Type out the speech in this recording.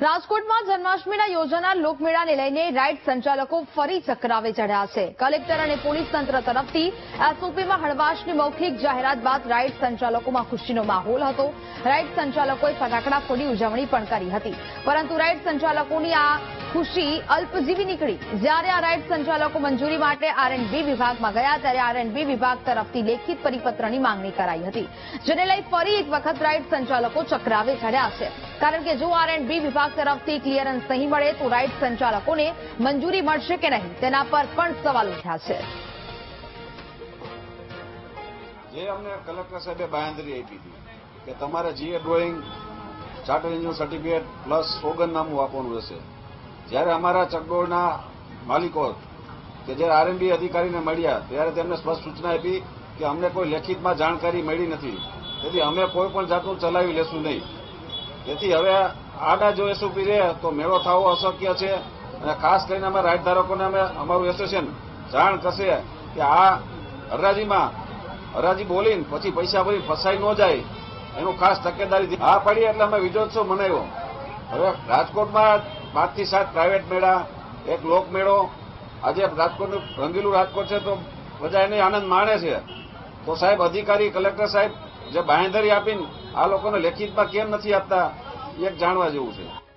રાજકોટમાં જન્માષ્ટમીના યોજાનાર લોકમેળાને લઈને રાઇડ સંચાલકો ફરી ચક્રાવે ચઢ્યા છે. કલેક્ટર અને પોલીસ તંત્ર તરફથી એસઓપીમાં હળવાશની મૌખિક જાહેરાત બાદ રાઇડ સંચાલકોમાં ખુશીનો માહોલ હતો. રાઇડ સંચાલકોએ ફટાકડા ફોડી ઉજવણી પણ કરી હતી. પરંતુ રાઇડ સંચાલકોની આ ખુશી અલ્પજીવી નીકળી. જ્યારે આ રાઇડ સંચાલકો મંજૂરી માટે આરએનબી વિભાગમાં ગયા, ત્યારે આરએનબી વિભાગ તરફથી લેખિત પરિપત્રની માંગણી કરાઈ હતી, જેને લઈ ફરી એક વખત રાઇડ સંચાલકો ચક્રાવે ચડ્યા છે. કારણ કે જો આરએનબી વિભાગ તરફથી ક્લિયરન્સ નહીં મળે, તો રાઇડ સંચાલકોને મંજૂરી મળશે કે નહીં, તેના પર પણ સવાલ ઉઠ્યા છે. જે અમને કલેક્ટર સાહેબે બાંયધરી આપી હતી કે તમારે GA drawing, chartered engineer certificate plus સોગંદનામું આપવાનું રહેશે જ્યારે અમારા ચકડોળના માલિકો કે જે આરએમબી અધિકારીને મળ્યા, ત્યારે તેમને સ્પષ્ટ સૂચના આપી કે અમને કોઈ લેખિતમાં જાણકારી મળી નથી. તેથી અમે કોઈ પણ જાતનું ચલાવી લેશું નહીં. તેથી હવે આડા જો એસઓપી રહે તો મેળો થવો અશક્ય છે અને ખાસ કરીને અમે રાઇટ ધારકોને અમે, અમારું એસોસિએશન જાણ કરશે કે આ હરાજીમાં, હરાજી બોલીને પછી પૈસા ભરી ફસાઈ ન જાય. એનું ખાસ તકેદારી આ પડી એટલે અમે વિજયોત્સવ મનાવ્યો. હવે રાજકોટમાં પાંચથી સાત પ્રાઇવેટ મેળા, એક લોક મેળો. આજે રાજકોટનું રંગીલું રાજકોટ છે તો બધા એને આનંદ માણે છે. તો સાહેબ, અધિકારી, કલેક્ટર સાહેબ, જે બાંહેધરી આપીને આ લોકોને લેખિતમાં કેમ નથી આપતા એક જાણવા જેવું છે.